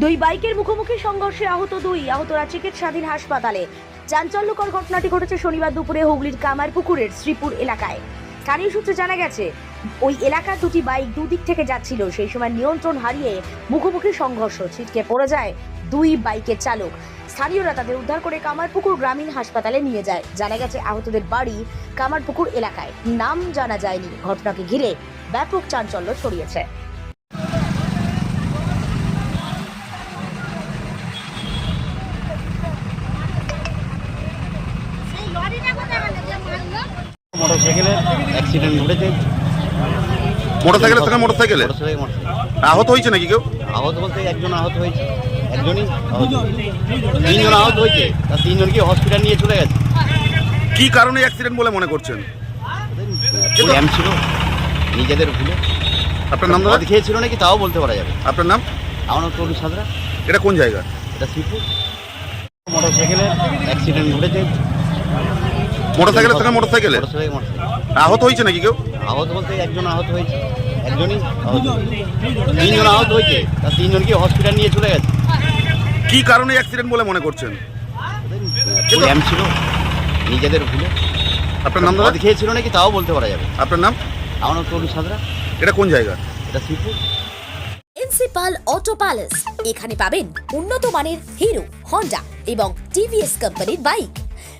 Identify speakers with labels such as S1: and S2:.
S1: দুই বাইকের মুখোমুখি সংঘর্ষে আহত দুই, আহতরা চিকিৎসাধীন হাসপাতালে। চাঞ্চল্যকর ঘটনাটি ঘটেছে শনিবার দুপুরে হুগলির কামারপুকুরের শ্রীপুর এলাকায়। স্থানীয় সূত্রে জানা গেছে, ওই এলাকার দুটি বাইক দুদিক থেকে যাচ্ছিল। সেই সময় নিয়ন্ত্রণ হারিয়ে মুখোমুখি সংঘর্ষ ছিটকে পড়ে যায় দুই বাইকের চালক। স্থানীয়রা তাদের উদ্ধার করে কামারপুকুর গ্রামীণ হাসপাতালে নিয়ে যায়। জানা গেছে, আহতদের বাড়ি কামারপুকুর এলাকায়। নাম জানা যায়নি। ঘটনাকে ঘিরে ব্যাপক চাঞ্চল্য ছড়িয়েছে।
S2: মোটরসাইকেলের অ্যাক্সিডেন্ট ঘটেছে।
S3: মোটরসাইকেলের সঙ্গে মোটরসাইকেলের?
S2: Motorcycle motorcycle.
S3: আহত হয়েছে নাকি কেউ?
S2: আহত বলতে একজন আহত হয়েছে। একজনই আহত হয়েছে। তিনজন আহত হয়েছে। তা তিনজনকে হসপিটাল নিয়ে চলে গেছে?
S3: কি কারণে অ্যাক্সিডেন্ট বলে মনে করছেন?
S2: জ্যাম ছিল নিজেদের ভুলে।
S3: আপনার নাম দাদা?
S2: মদ খেয়েছিল নাকি তাও বলতে পারা যাবে।
S3: আপনার নাম?
S2: আমার তরুণ সাদরা
S3: এটা কোন জায়গা?
S2: এটা শ্রীপুর। মোটরসাইকেলের অ্যাক্সিডেন্ট ঘটেছে।
S3: মোটরসাইকেলের সঙ্গে
S2: মোটরসাইকেল?
S3: আহত হয়েছে নাকি কেউ?
S2: আহত বলতে একজন আহত হয়েছে। একজনই তিনজন আহত হয়েছে। তা তিনজনকে হসপিটাল নিয়ে চলে গেছে?
S3: কি কারণে অ্যাক্সিডেন্ট বলে মনে করছেন?
S2: জ্যাম ছিল। নিজেদের ভুলে।
S3: আপনার নাম দাদা?
S2: খেয়েছিল নাকি তাও বলতে পারা যাবে।
S3: আপনার নাম?
S2: আমার নাম তরুণ সাদরা
S3: এটা কোন জায়গা?
S2: এটা শ্রীপুর।
S4: Principal auto palace. এখানে পাবেন উন্নত মানের হিরো হন্ডা এবং টিভিএস কোম্পানির বাইক।